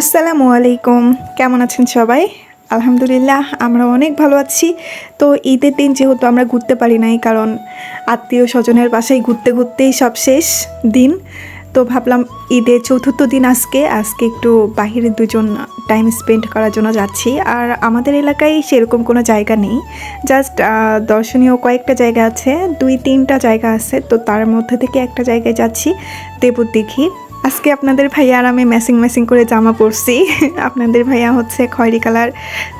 আসসালামু আলাইকুম। কেমন আছেন সবাই? আলহামদুলিল্লাহ, আমরা অনেক ভালো আছি। তো ঈদের দিন যেহেতু আমরা ঘুরতে পারি নাই, কারণ আত্মীয় স্বজনের বাসায় ঘুরতে ঘুরতেই সব শেষ দিন। তো ভাবলাম ঈদের চতুর্থ দিন আজকে আজকে একটু বাহিরে দুজন টাইম স্পেন্ড করার জন্য যাচ্ছি। আর আমাদের এলাকায় সেরকম কোনো জায়গা নেই। জাস্ট দর্শনীয় কয়েকটা জায়গা আছে, দুই তিনটা জায়গা আছে। তো তার মধ্যে থেকে একটা জায়গায় যাচ্ছি দেবুর আজকে আপনাদের ভাইয়া আর আমি ম্যাচিং ম্যাচিং করে জামা পরছি। আপনাদের ভাইয়া হচ্ছে খয়েরি কালার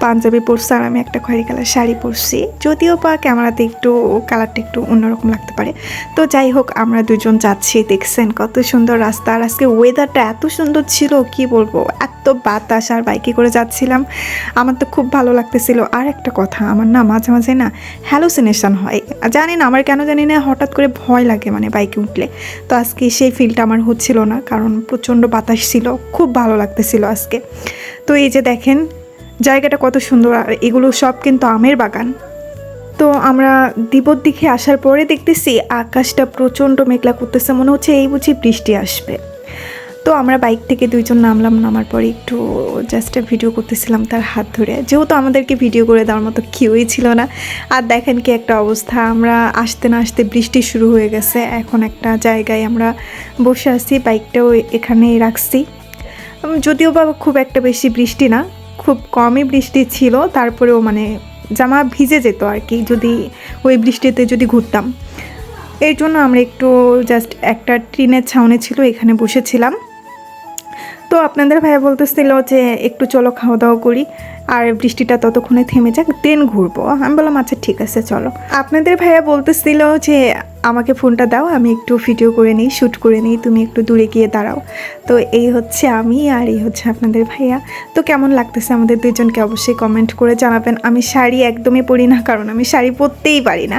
পাঞ্জাবি পরছে আর আমি একটা খয়েরি কালার শাড়ি পরছি। যদিও বা ক্যামেরাতে একটু কালারটা একটু অন্যরকম লাগতে পারে। তো যাই হোক, আমরা দুজন যাচ্ছি, দেখছেন কত সুন্দর রাস্তা। আর আজকে ওয়েদারটা এত সুন্দর ছিল, কি বলব? এত বাতাস আর বাইকে করে যাচ্ছিলাম। আমার তো খুব ভালো লাগতেছিল। আর একটা কথা, আমার না মাঝে মাঝে না হ্যালোসিনেশন হয়। জানি না আমার কেন জানি না হঠাৎ করে ভয় লাগে মানে বাইকে উঠলে। তো আজকে সেই ফিলটা আমার হচ্ছিল না। কারণ প্রচণ্ড বাতাস ছিল, খুব ভালো লাগতেছিল আজকে। তো এই যে দেখেন, জায়গাটা কত সুন্দর, আর এগুলো সব কিন্তু আমের বাগান। তো আমরা দ্বীপর দিকে আসার পরে দেখতেছি আকাশটা প্রচণ্ড মেঘলা করতেছে, মনে হচ্ছে এই বুঝি বৃষ্টি আসবে। তো আমরা বাইক থেকে দুইজন নামলাম, নামার পরে একটু জাস্ট ভিডিও করতেছিলাম তার হাত ধরে। যেহেতু আমাদেরকে ভিডিও করে দেওয়ার মতো কেউই ছিল না। আর দেখেন কি একটা অবস্থা, আমরা আসতে না আসতে বৃষ্টি শুরু হয়ে গেছে। এখন একটা জায়গায় আমরা বসে আছি, বাইকটাও এখানেই রাখছি। যদিও বা খুব একটা বেশি বৃষ্টি না, খুব কমই বৃষ্টি ছিল। তারপরেও মানে জামা ভিজে যেত আর কি, যদি ওই বৃষ্টিতে যদি ঘুরতাম। এর জন্য আমরা একটু জাস্ট একটা ট্রেনের ছাউনি ছিল, এখানে বসেছিলাম। তো আপনাদের ভাইয়া বলতেছিল যে একটু চলো খাওয়া দাওয়া করি, আর বৃষ্টিটা ততক্ষণে থেমে যাক, দেন ঘুরবো। আমি বললাম আচ্ছা ঠিক আছে, চলো। আপনাদের ভাইয়া বলতেছিল যে আমাকে ফোনটা দাও, আমি একটু ভিডিও করে নিই শ্যুট করে নিই, তুমি একটু দূরে গিয়ে দাঁড়াও। তো এই হচ্ছে আমি আর এই হচ্ছে আপনাদের ভাইয়া। তো কেমন লাগতেছে আমাদের দুজনকে অবশ্যই কমেন্ট করে জানাবেন। আমি শাড়ি একদমই পরি না, কারণ আমি শাড়ি পরতেই পারি না।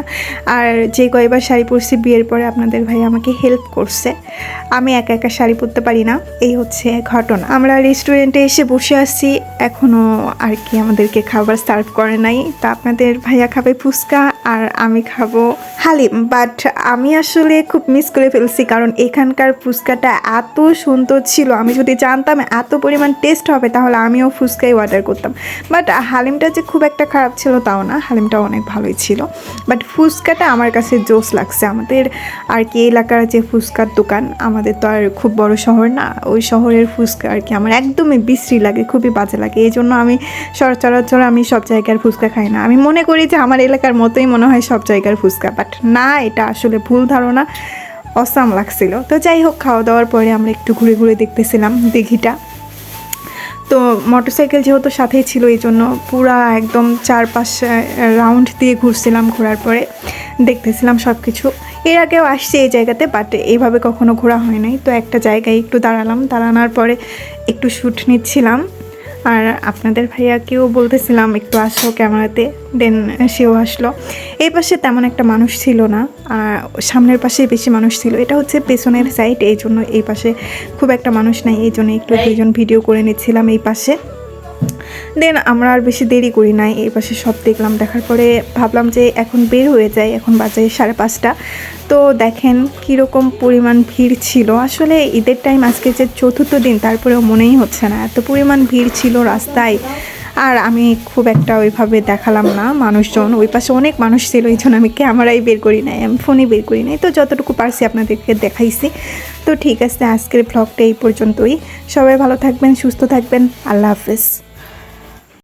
আর যে কয়েকবার শাড়ি পরছি, বিয়ের পরে আপনাদের ভাই আমাকে হেল্প করছে। আমি একা একা শাড়ি পরতে পারি না, এই হচ্ছে ঘটনা। আমরা রেস্টুরেন্টে এসে বসে আছি এখনও আর কি আমাদেরকে খাবার সার্ভ করে নাই। তা আপনাদের ভাইয়া খাবে ফুচকা, আর আমি খাব হালিম বাট আমি আসলে খুব মিস করে ফেলছি, কারণ এখানকার ফুচকাটা এত সুন্দর ছিল। আমি যদি জানতাম এত পরিমাণ টেস্ট হবে, তাহলে আমিও ফুচকাই অর্ডার করতাম। বাট হালিমটা যে খুব একটা খারাপ ছিল তাও না, হালিমটা অনেক ভালোই ছিল। বাট ফুচকাটা আমার কাছে জোস লাগছে। আমাদের আর কি এলাকার যে ফুচকার দোকান, আমাদের তো আর খুব বড় শহর না, ওই শহরের ফুচকা আর কি আমার একদমই বিশ্রী লাগে, খুবই বাজে লাগে। এই জন্য আমি সচরাচর আমি সব জায়গার ফুচকা খাই না। আমি মনে করি যে আমার এলাকার মতোই মনে হয় সব জায়গার ফুচকা বাট না, এটা আসলে ভুল ধারণা, অসাম লাগছিল। তো যাই হোক, খাওয়া দাওয়ার পরে আমরা একটু ঘুরে ঘুরে দেখতেছিলাম দিঘিটা। তো মোটরসাইকেল যেহেতু সাথেই ছিল, এই জন্য পুরা একদম চারপাশ রাউন্ড দিয়ে ঘুরছিলাম ঘোরার পরে। দেখতেছিলাম সব কিছু এর আগেও আসছি এই জায়গাতে বাট এইভাবে কখনো ঘোরা হয় নাই। তো একটা জায়গায় একটু দাঁড়ালাম। দাঁড়ানোর পরে একটু শ্যুট নিচ্ছিলাম। আর আপনাদের ভাইয়াকেও বলতেছিলাম একটু আসো ক্যামেরাতে। দেন সেও আসলো। এই পাশে তেমন একটা মানুষ ছিল না আর সামনের পাশে বেশি মানুষ ছিল। এটা হচ্ছে পেছনের সাইড এই জন্য এই পাশে খুব একটা মানুষ নাই। এই জন্য একটু দুজন ভিডিও করে নিচ্ছিলাম এই পাশে। দেন আমরা আর বেশি দেরি করি নাই। এই পাশে সব দেখলাম। দেখার পরে ভাবলাম যে এখন বের হয়ে যায় এখন বাজে সাড়ে পাঁচটা। তো দেখেন কীরকম পরিমাণ ভিড় ছিল। আসলে ঈদের টাইম আজকে যে চতুর্থ দিন, তারপরেও মনেই হচ্ছে না। এত পরিমাণ ভিড় ছিল রাস্তায়। আর আমি খুব একটা ওইভাবে দেখালাম না মানুষজন। ওই পাশে অনেক মানুষ ছিল। এই জন্য আমি ক্যামেরাই বের করি নাই। আমি ফোনে বের করি নাই। তো যতটুকু পারছি আপনাদেরকে দেখাইছি। তো ঠিক আছে, আজকের ব্লগটা এই পর্যন্তই। সবাই ভালো থাকবেন, সুস্থ থাকবেন। আল্লাহ হাফেজ।